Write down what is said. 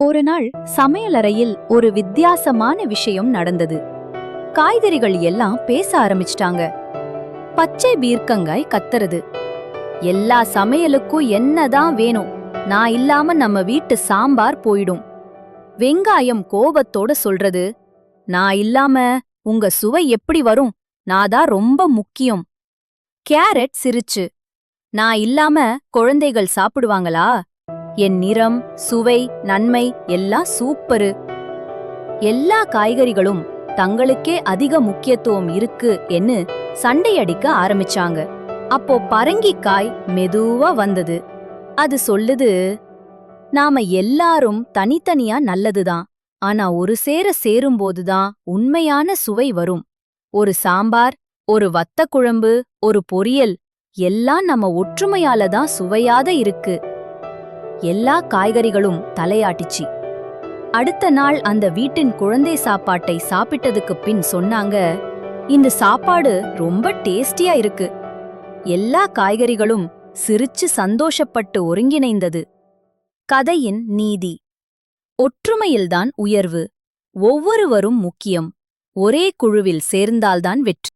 ஒரு நாள் சமையலறையில் ஒரு வித்தியாசமான விஷயம் நடந்தது. காய்கறிகள் எல்லாம் பேச ஆரம்பிச்சிட்டாங்க. பச்சை பீர்க்கங்காய் கத்துறது. எல்லா சமையலுக்கும் என்னதான் வேணும்? நான் இல்லாம நம்ம வீட்டு சாம்பார் போயிடும். வெங்காயம் கோபத்தோட சொல்றது நான் இல்லாம உங்க சுவை எப்படி வரும்? நான் தான் ரொம்ப முக்கியம். கேரட் சிரிச்சு நான் இல்லாம குழந்தைகள் சாப்பிடுவாங்களா? என் நிறம் சுவை நன்மை எல்லாம் சூப்பரு எல்லா காய்கறிகளும் தங்களுக்கே அதிக முக்கியத்துவம் இருக்கு என்று சண்டையடிக்க ஆரம்பிச்சாங்க. அப்போ பரங்கிக்காய் மெதுவா வந்தது. அது சொல்லுது நாம எல்லாரும் தனித்தனியா நல்லதுதான். ஆனா ஒரு சேர சேரும்போதுதான் உண்மையான சுவை வரும். ஒரு சாம்பார் ஒரு வத்த குழம்பு ஒரு பொரியல் எல்லாம் நம்ம ஒற்றுமையால தான் சுவையாத இருக்கு. எல்லா காய்கறிகளும் தலையாட்டிச்சு. அடுத்த நாள் அந்த வீட்டின் குழந்தை சாப்பாட்டை சாப்பிட்டதுக்கு பின் சொன்னாங்க இந்த சாப்பாடு ரொம்ப டேஸ்டியா இருக்கு. எல்லா காய்கறிகளும் சிரிச்சு சந்தோஷப்பட்டு ஒருங்கிணைந்தது. கதையின் நீதி. ஒற்றுமையில்தான் உயர்வு. ஒவ்வொருவரும் முக்கியம். ஒரே குழுவில் சேர்ந்தால்தான் வெற்றி.